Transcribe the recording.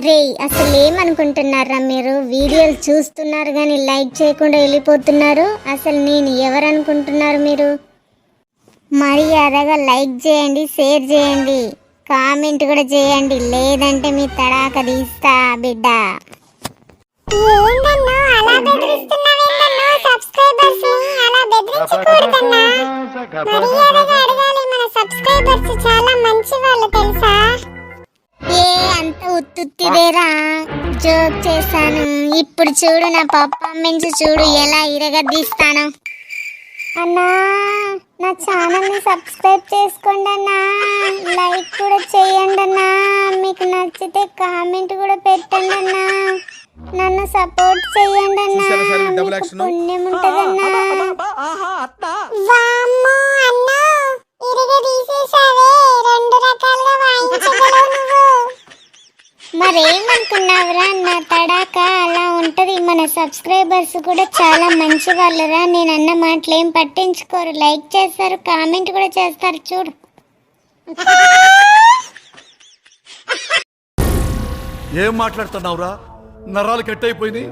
అరే అసలు ఏమనుకుంటున్నారా మీరు? వీడియోలు చూస్తున్నారు కానీ లైక్ చేయకుండా వెళ్ళిపోతున్నారు. అసలు నేను ఎవరనుకుంటున్నారు మీరు? మర్యాదగా లైక్ చేయండి షేర్ చేయండి కామెంట్ కూడా చేయండి. లేదంటే మీ తడాక తీస్తా బిడ్డ. అలా అంత ఉత్తుత్తిదేరా జోక్ చేశాను ఇప్పుడు చూడు నా పర్ఫార్మెన్స్ చూడు ఎలా ఇరగదీస్తాను అన్నా నా ఛానల్ని సబ్స్క్రైబ్ చేసుకోండి అన్నా లైక్ కూడా చేయండి అన్నా మీకు నచ్చితే కామెంట్ కూడా పెట్టండి అన్నా నన్ను సపోర్ట్ చేయండి అన్నా? పుణ్యం ఉంటదన్నా మరేమనుకున్నావురా? నా తడాక అలా ఉంటుంది. మన సబ్స్క్రైబర్స్ కూడా చాలా మంచి వాళ్ళురా నేను అన్న మాటలు ఏం పట్టించుకోరు. లైక్ చేస్తారు కామెంట్ కూడా చేస్తారు. చూడు. ఏం మాట్లాడుతున్నావురా? నరాలు కట్ అయిపోయినాయి